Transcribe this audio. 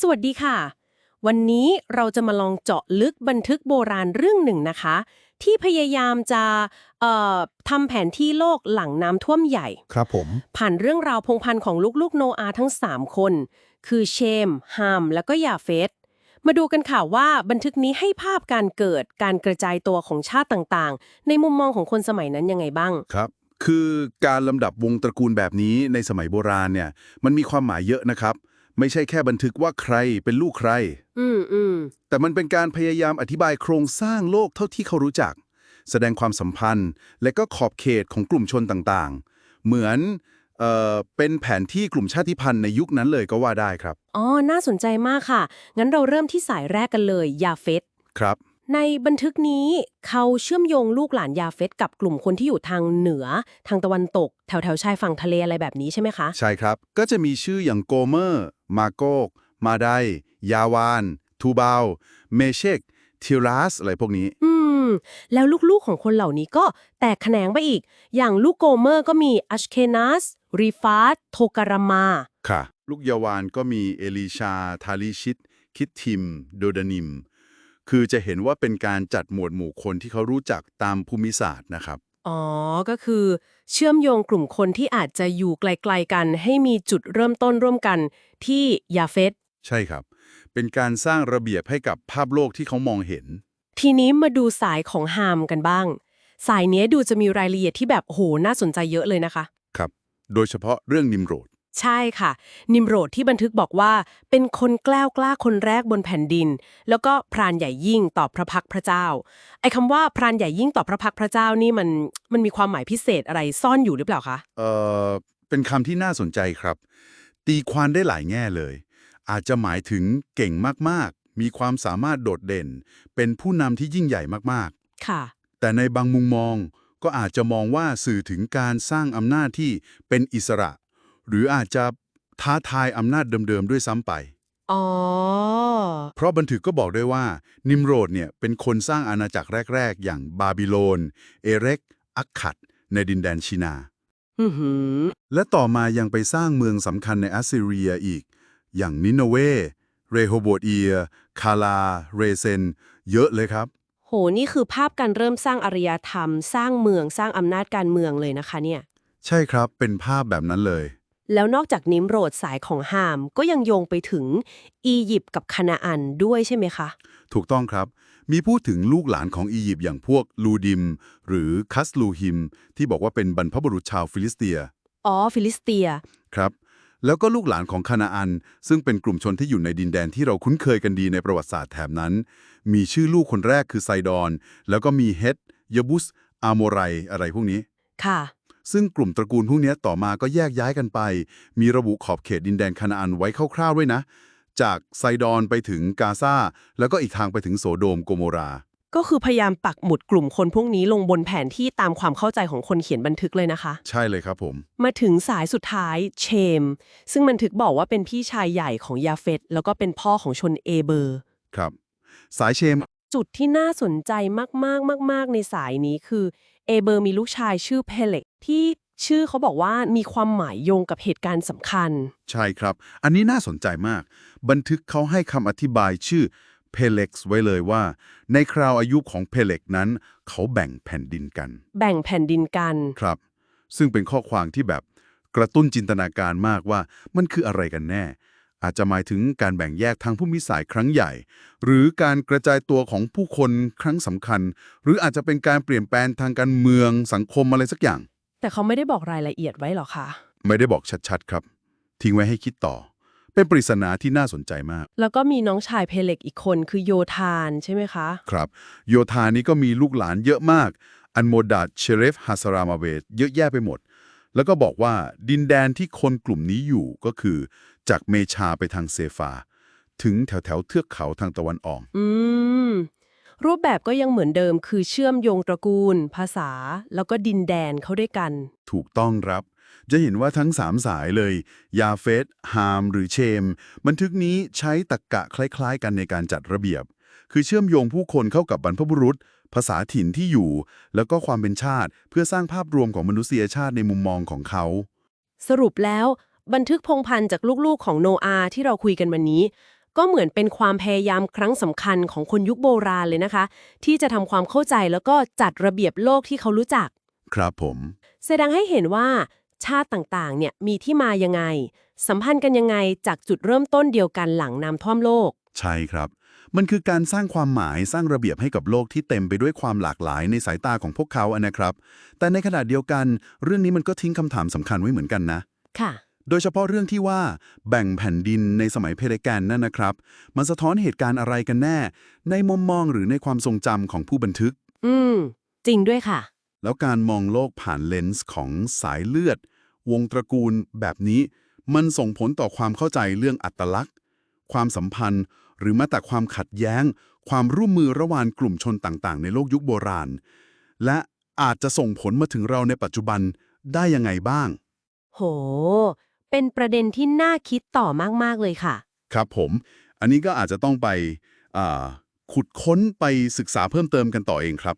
สวัสดีค่ะ วันนี้เราจะมาลองเจาะลึกบันทึกโบราณเรื่องหนึ่งนะคะ ที่พยายามจะเอ่อทำแผนที่โลกหลังน้ำท่วมใหญ่ ครับผม ผ่านเรื่องราวพงพันธ์ของลูกๆโนอาทั้ง 3 คน คือเชม ฮาม และก็ยาเฟสมาดูกันค่ะว่าบันทึกนี้ให้ภาพการเกิดการกระจายตัวของชาติต่างๆ ในมุมมองของคนสมัยนั้นยังไงบ้าง ครับ คือการลำดับวงตระกูลแบบนี้ในสมัยโบราณเนี่ยมันมีความหมายเยอะนะครับ ไม่ใช่แค่บันทึกว่าใครเป็นลูกใคร อืมอืมแต่มันเป็นการพยายามอธิบายโครงสร้างโลกเท่าที่เขารู้จัก แสดงความสัมพันธ์ และก็ขอบเขตของกลุ่มชนต่างๆ เหมือนเอ่อเป็นแผนที่กลุ่มชาติพันธุ์ในยุคนั้นเลยก็ว่าได้ครับ อ๋อ น่าสนใจมากค่ะ งั้นเราเริ่มที่สายแรกกันเลย ยาเฟสครับ ในบันทึกนี้เขาเชื่อมโยงลูกหลานยาเฟสกับกลุ่มคนที่อยู่ทางเหนือ ทางตะวันตก แถวแถวๆชายฝั่งทะเลอะไรแบบนี้ใช่ไหมคะ ใช่ครับ ก็จะมีชื่ออย่างโกเมอร์ มาโกก มาไดยาวาน ทูบาลเมเชกทิรัสอะไรพวกนี้ อืม แล้วลูกๆของคนเหล่านี้ก็แตกแขนงไปอีก อย่างลูกโกเมอร์ก็มีอัชเคนัสรีฟาสโทการามา ค่ะ ลูกยาวานก็มีเอลิชา ทาลิชิต คิดทิม โดดานิม คือจะเห็นว่าเป็นการจัดหมวดหมู่คนที่เขารู้จักตามภูมิศาสตร์นะครับ อ๋อ ก็คือเชื่อมโยงกลุ่มคนที่อาจจะอยู่ไกลๆกัน ให้มีจุดเริ่มต้นร่วมกันที่ยาเฟสใช่ครับ เป็นการสร้างระเบียบให้กับภาพโลกที่เขามองเห็น ทีนี้มาดูสายของฮามกันบ้าง สายเนี้ยดูจะมีรายละเอียดที่แบบโอ้โหน่าสนใจเยอะเลยนะคะ ครับ โดยเฉพาะเรื่องนิมโรด ใช่ค่ะ นิมโรดที่บันทึกบอกว่า เป็นคนกล้าวกล้าคนแรกบนแผ่นดิน แล้วก็พรานใหญ่ยิ่งต่อพระพักตร์พระเจ้า ไอ้คำว่าพรานใหญ่ยิ่งต่อพระพักตร์พระเจ้านี่มันมันมีความหมายพิเศษอะไรซ่อนอยู่หรือเปล่าคะเอ่อเป็นคำที่น่าสนใจครับ ตีความได้หลายแง่เลย อาจจะหมายถึงเก่งมากๆ มีความสามารถโดดเด่น เป็นผู้นำที่ยิ่งใหญ่มากค่ะๆแต่ในบางมุมมองก็อาจจะมองว่าสื่อถึงการสร้างอำนาจที่เป็นอิสระ หรืออาจจะท้าทายอำนาจเดิมๆด้วยซ้ำไป อ๋อ เพราะบันทึกก็บอกด้วยว่า นิมโรดเนี่ยเป็นคนสร้างอาณาจักรแรก ๆ อย่างบาบิโลน เอเร็ก อักขัด ในดินแดนชินาอือหือและต่อมายังไปสร้างเมืองสำคัญในแอสซีเรียอีก อย่างนินเว เรโฮโบเอีย คาลา เรเซน เยอะเลยครับ โห นี่คือภาพการเริ่มสร้างอารยธรรม สร้างเมือง สร้างอำนาจการเมืองเลยนะคะเนี่ย ใช่ครับ เป็นภาพแบบนั้นเลย แล้วนอกจากนิมโรดสายของฮาม ก็ยังโยงไปถึงอียิปต์กับคานาอันด้วยใช่ไหมคะ ถูกต้องครับ มีพูดถึงลูกหลานของอียิปต์อย่างพวกลูดิม หรือคัสลูฮิม ที่บอกว่าเป็นบรรพบุรุษชาวฟิลิสเตีย อ๋อ ฟิลิสเตีย ครับ แล้วก็ลูกหลานของคานาอัน ซึ่งเป็นกลุ่มชนที่อยู่ในดินแดนที่เราคุ้นเคยกันดีในประวัติศาสตร์แถบนั้น มีชื่อลูกคนแรกคือไซดอน แล้วก็มีเฮดยบุส อาโมไรอะไรพวกนี้ ค่ะ ซึ่งกลุ่มตระกูลพวกนี้ต่อมาก็แยกย้ายกันไป มีระบุขอบเขตดินแดนคานาอันไว้คร่าวๆด้วยนะ จากไซดอนไปถึงกาซาแล้วก็อีกทางไปถึงโสโดมโกโมรา ก็คือพยายามปักหมุดกลุ่มคนพวกนี้ลงบนแผนที่ตามความเข้าใจของคนเขียนบันทึกเลยนะคะ ใช่เลยครับผม มาถึงสายสุดท้ายเชม ซึ่งบันทึกบอกว่าเป็นพี่ชายใหญ่ของยาเฟตแล้วก็เป็นพ่อของชนเอเบอร์ ครับ สายเชม จุดที่น่าสนใจมากๆมาก ๆ ในสายนี้คือเอเบอร์มีลูกชายชื่อเพเล็ก ที่ชื่อเขาบอกว่ามีความหมายโยงกับเหตุการณ์สำคัญ ใช่ครับ อันนี้น่าสนใจมาก บันทึกเขาให้คำอธิบายชื่อเพเล็กซ์ไว้เลยว่า ในคราวอายุของเพเล็กนั้น เขาแบ่งแผ่นดินกัน แบ่งแผ่นดินกัน ครับ ซึ่งเป็นข้อความที่แบบกระตุ้นจินตนาการมากว่ามันคืออะไรกันแน่ อาจจะหมายถึงการแบ่งแยกทางผู้มิสายครั้งใหญ่ หรือการกระจายตัวของผู้คนครั้งสำคัญ หรืออาจจะเป็นการเปลี่ยนแปลงทางการเมืองสังคมอะไรสักอย่าง แต่เขาไม่ได้บอกรายละเอียดไว้หรอคะ ไม่ได้บอกชัดๆครับ ทิ้งไว้ให้คิดต่อ เป็นปริศนาที่น่าสนใจมาก แล้วก็มีน้องชายเพเล็กอีกคนคือโยธานใช่ไหมคะ ครับ โยธานี้ก็มีลูกหลานเยอะมาก อันโมดัดเชเรฟฮัสรามาเวตเยอะแยะไปหมด แล้วก็บอกว่าดินแดนที่คนกลุ่มนี้อยู่ก็คือ จากเมชาไปทางเซฟา ถึงแถวแถวๆเทือกเขาทางตะวันออก อืม รูปแบบก็ยังเหมือนเดิมคือเชื่อมโยงตระกูล ภาษา แล้วก็ดินแดนเข้าด้วยกัน ถูกต้องครับ จะเห็นว่าทั้งสามสายเลย ยาเฟสฮามหรือเชม บันทึกนี้ใช้ตรกกะคล้ายๆ กันในการจัดระเบียบ คือเชื่อมโยงผู้คนเข้ากับบรรพบุรุษ ภาษาถิ่นที่อยู่ แล้วก็ความเป็นชาติ เพื่อสร้างภาพรวมของมนุษยชาติในมุมมองของเขา สรุปแล้ว บันทึกพงพันธ์จากลูกๆของโนอาที่เราคุยกันวันนี้ ก็เหมือนเป็นความพยายามครั้งสำคัญของคนยุคโบราณเลยนะคะ ที่จะทำความเข้าใจแล้วก็จัดระเบียบโลกที่เขารู้จัก ครับผม แสดงให้เห็นว่า ชาติต่างๆ เนี่ยมีที่มายังไง สัมพันธ์กันยังไงจากจุดเริ่มต้นเดียวกันหลังน้ำท่วมโลก ใช่ครับ มันคือการสร้างความหมายสร้างระเบียบให้กับโลกที่เต็มไปด้วยความหลากหลายในสายตาของพวกเขาอะนะครับ แต่ในขณะเดียวกัน เรื่องนี้มันก็ทิ้งคำถามสำคัญไว้เหมือนกันนะ ค่ะ โดยเฉพาะเรื่องที่ว่าแบ่งแผ่นดินในสมัยเพเรแกนนั่นนะครับ มันสะท้อนเหตุการณ์อะไรกันแน่ ในมุมมองหรือในความทรงจำของผู้บันทึก อืม จริงด้วยค่ะ แล้วการมองโลกผ่านเลนส์ของสายเลือด วงตระกูลแบบนี้ มันส่งผลต่อความเข้าใจเรื่องอัตลักษณ์ ความสัมพันธ์ หรือแม้แต่ความขัดแย้ง ความร่วมมือระหว่างกลุ่มชนต่างๆ ในโลกยุคโบราณ และอาจจะส่งผลมาถึงเราในปัจจุบันได้ยังไงบ้าง โห เป็นประเด็นที่น่าคิดต่อมาก ๆ เลยค่ะ ครับผม อันนี้ก็อาจจะต้องไปขุดค้นไปศึกษาเพิ่มเติมกันต่อเองครับ